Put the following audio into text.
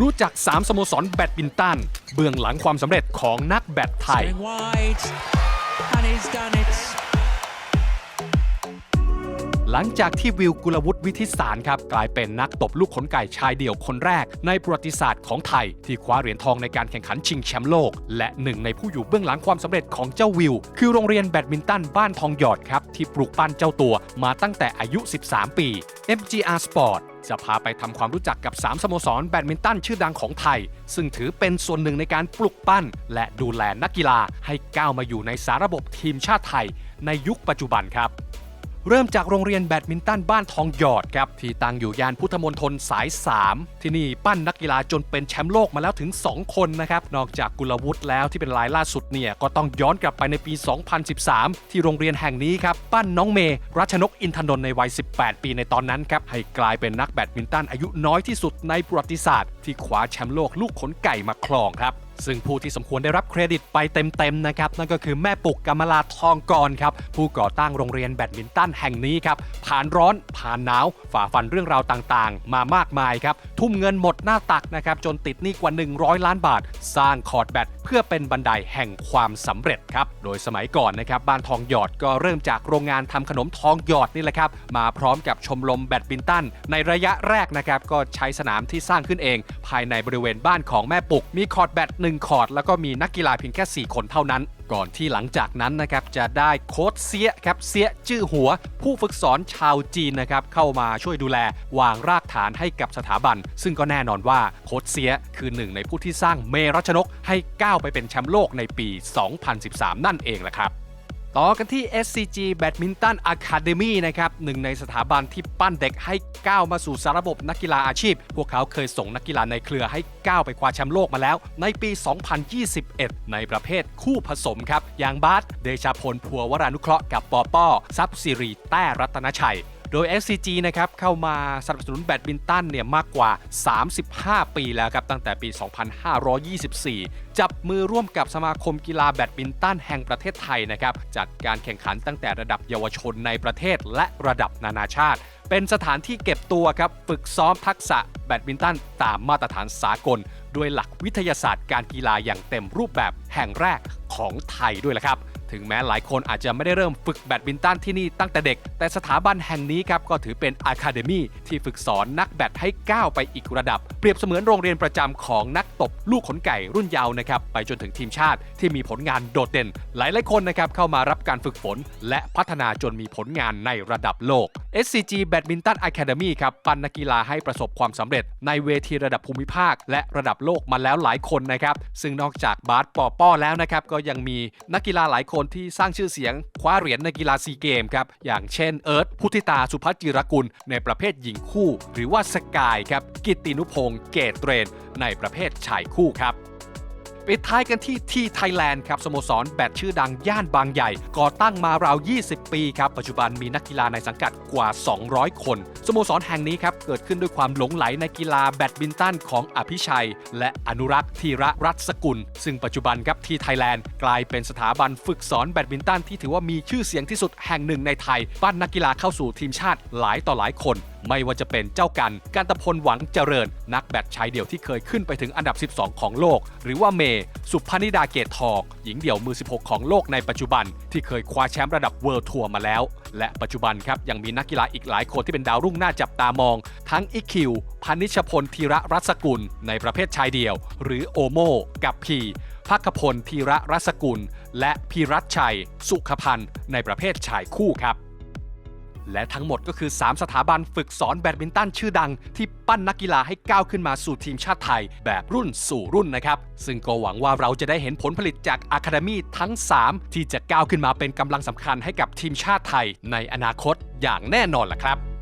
รู้จัก 3 สโมสรแบดมินตัน เบื้องหลังความสำเร็จของนักแบดไทย Going wide, and he's done it. หลังจากที่วิวกุลวุฒิวิทิสารครับ กลายเป็นนักตบลูกขนไก่ชายเดี่ยวคนแรก ในประวัติศาสตร์ของไทย ที่คว้าเหรียญทองในการแข่งขันชิงแชมป์โลก และหนึ่งในผู้อยู่เบื้องหลังความสำเร็จของเจ้าวิว คือโรงเรียนแบดมินตันบ้านทองหยอดครับที่ปลูกปั้นเจ้าตัวมาตั้งแต่อายุ 13 ปี MGR Sport จะพาไปทำความรู้จักกับ 3 สโมสรแบดมินตันชื่อดังของไทย ซึ่งถือเป็นส่วนหนึ่งในการปลุกปั้น และดูแลนักกีฬาให้ก้าวมาอยู่ในสาระบบทีมชาติไทยในยุคปัจจุบันครับ เริ่มจากโรงเรียนแบดมินตันบ้านทองหยอดครับ ที่ตั้งอยู่ย่านพุทธมณฑลสาย 3 ที่นี่ปั้นนักกีฬาจนเป็นแชมป์โลกมาแล้วถึง 2 คนนะครับ นอกจากกุลวุฒิแล้วที่เป็นรายล่าสุดเนี่ย ก็ต้องย้อนกลับไปในปี 2013 ที่โรงเรียนแห่งนี้ครับ ปั้นน้องเมย์รัชนกอินทนนท์ในวัย 18 ปีในตอนนั้นครับ ให้กลายเป็นนักแบดมินตันอายุน้อยที่สุดในประวัติศาสตร์ ที่คว้าแชมป์โลกลูกขนไก่มาครองครับ ซึ่งผู้ที่สมควรได้รับเครดิตไปเต็มๆนะครับนั่นก็คือแม่ปุกกำมลาทองกรครับผู้ก่อตั้งโรงเรียนแบดมินตันแห่งนี้ครับผ่านร้อนผ่านหนาว ฝ่าฟันเรื่องราวต่างๆ มามากมายครับทุ่มเงินหมดหน้าตักนะครับจนติดหนี้กว่า 100 ล้านบาท สร้างคอร์ดแบดเพื่อเป็นบันไดแห่งความสำเร็จครับโดยสมัยก่อนนะครับบ้านทองหยอดก็เริ่มจากโรงงานทำขนมทองหยอดนี่แหละครับมาพร้อมกับชมรมแบดมินตันในระยะแรกนะครับก็ใช้สนามที่สร้างขึ้นเอง ภายในบริเวณบ้านของแม่ปุกมีคอร์ดแบด1 คอร์ด แล้วก็มีนักกีฬาเพียงแค่ 4 คนเท่านั้น ก่อนที่หลังจากนั้นนะครับจะได้โค้ชเสียครับเสียจื้อหัว ผู้ฝึกสอนชาวจีนนะครับเข้ามาช่วยดูแลวางรากฐานให้กับสถาบัน ซึ่งก็แน่นอนว่าโค้ชเสียคือหนึ่งในผู้ที่สร้างเมรัชนกให้ก้าวไปเป็นแชมป์โลกในปี 2013 นั่นเองแหละครับ ต่อกันที่ SCG Badminton Academy นะครับหนึ่งในสถาบันที่ปั้นเด็กให้ก้าวมาสู่สารบบนักกีฬาอาชีพ พวกเขาเคยส่งนักกีฬาในเครือให้ก้าวไปคว้าแชมป์โลกมาแล้ว ในปี 2021 ในประเภทคู่ผสมครับ อย่างบาสเดชาพลพัววรานุเคราะห์กับปอป้อซับซิรีแต้รัตนชัย โดย SCG นะครับเข้ามาสนับสนุนแบดมินตันเนี่ยมากกว่า 35 ปีแล้วครับตั้งแต่ปี 2524 จับมือร่วมกับสมาคมกีฬาแบดมินตันแห่งประเทศไทยนะครับจัดการแข่งขันตั้งแต่ระดับเยาวชนในประเทศและระดับนานาชาติ เป็นสถานที่เก็บตัวครับฝึกซ้อมทักษะแบดมินตันตามมาตรฐานสากล ด้วยหลักวิทยาศาสตร์การกีฬาอย่างเต็มรูปแบบแห่งแรกของไทยด้วยละครับ ถึงแม้หลายคนอาจจะไม่ได้เริ่มฝึกแบดมินตันที่นี่ตั้งแต่เด็ก แต่สถาบันแห่งนี้ครับก็ถือเป็นอะคาเดมีที่ฝึกสอนนักแบดให้ก้าวไปอีกระดับ เปรียบเสมือนโรงเรียนประจำของนักตบลูกขนไก่รุ่นเยาว์นะครับไปจนถึงทีมชาติที่มีผลงานโดดเด่น หลายหลายคนนะครับเข้ามารับการฝึกฝน และพัฒนาจนมีผลงานในระดับโลก SCG Badminton Academy ครับปั้นนักกีฬาให้ประสบความสำเร็จ ในเวทีระดับภูมิภาค และระดับโลกมาแล้วหลายคนนะครับซึ่งนอกจากบาสปอป้อแล้วนะครับก็ยังมีนักกีฬาหลายคนที่สร้างชื่อเสียงคว้าเหรียญในกีฬาซีเกมครับ อย่างเช่นเอิร์ธพุทธิตาสุภัจจิรกุล ในประเภทหญิงคู่ หรือว่าสกายครับ กิตตินุพงศ์เกตเตรน ในประเภทชายคู่ครับ ปิดท้ายกันที่ทีไทยแลนด์ครับสโมสรแบดชื่อดังย่านบางใหญ่ ก่อตั้งมาราว 20 ปีครับ ปัจจุบันมีนักกีฬาในสังกัดกว่า 200 คน สโมสรแห่งนี้ครับเกิดขึ้นด้วยความหลงไหลในกีฬาแบดมินตันของอภิชัย และอนุรักษ์ธีระรัตสกุล ซึ่งปัจจุบันครับทีไทยแลนด์กลายเป็นสถาบันฝึกสอนแบดมินตันที่ถือว่ามีชื่อเสียงที่สุดแห่งหนึ่งในไทยปั้นนักกีฬาเข้าสู่ทีมชาติหลายต่อหลายคน ไม่ว่าจะเป็นเจ้ากัน การตะพลหวังเจริญ นักแบดชายเดี่ยวที่เคยขึ้นไปถึงอันดับ 12 ของโลก หรือว่าเมย์สุพนิดาเกตทองหญิงเดี่ยวมือ 16 ของโลกในปัจจุบัน ที่เคยคว้าแชมป์ระดับเวิลด์ทัวร์มาแล้ว และปัจจุบันครับยังมีนักกีฬาอีกหลายคนที่เป็นดาวรุ่งน่าจับตามอง ทั้งอิกคิวพานิชพลธีระรัศกุล ในประเภทชายเดี่ยว หรือโอโมกับพีพักพลธีระรัศกุล และพีรัชชัย สุขพันธ์ในประเภทชายคู่ครับ และทั้งหมดก็คือ 3 สถาบันฝึกสอนแบดมินตันชื่อดัง ที่ปั้นนักกีฬาให้ก้าวขึ้นมาสู่ทีมชาติไทย แบบรุ่นสู่รุ่นนะครับ ซึ่งก็หวังว่าเราจะได้เห็นผลผลิตจากอะคาเดมีทั้ง 3 ที่จะก้าวขึ้นมาเป็นกำลังสำคัญให้กับทีมชาติไทยในอนาคตอย่างแน่นอนล่ะครับ